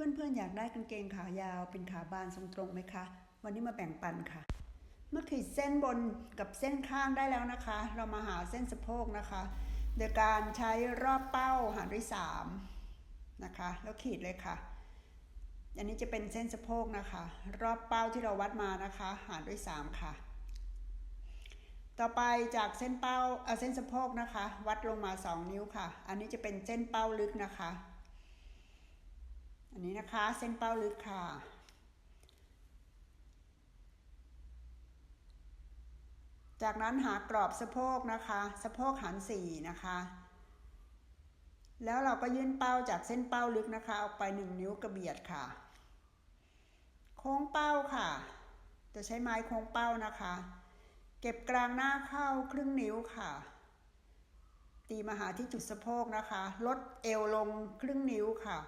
เพื่อนๆ อยากได้กางเกงขายาวเป็นขาบานทรงตรงไหมคะ วันนี้มาแบ่งปันค่ะ เมื่อขีดเส้นบนกับเส้นข้างได้แล้วนะคะ เรามาหาเส้นสะโพกนะคะ โดยการใช้รอบเป้าหารด้วย3นะคะ แล้วขีดเลยค่ะ อันนี้จะเป็นเส้นสะโพกนะคะ รอบเป้าที่เราวัดมานะคะ หารด้วย 3 ค่ะ ต่อไปจากเส้นเป้าเอ่อเส้นสะโพกนะคะ วัดลงมา 2 นิ้วค่ะ อันนี้จะเป็นเส้นเป้าลึกนะคะ นนี้นะคะเส้นเป้าลึกค่ะ จากนั้นหากรอบสะโพกนะคะ สะโพกหารสี่นะคะ แล้วเราก็ยื่นเป้าจากเส้นเป้าลึกนะคะออกไปหนึ่งนิ้วกระเบียดค่ะ โค้งเป้าค่ะ จะใช้ไม้โค้งเป้านะคะ เก็บกลางหน้าเข้าครึ่งนิ้วค่ะตีมาหาที่จุดสะโพกนะคะ ลดเอวลงครึ่งนิ้วค่ะ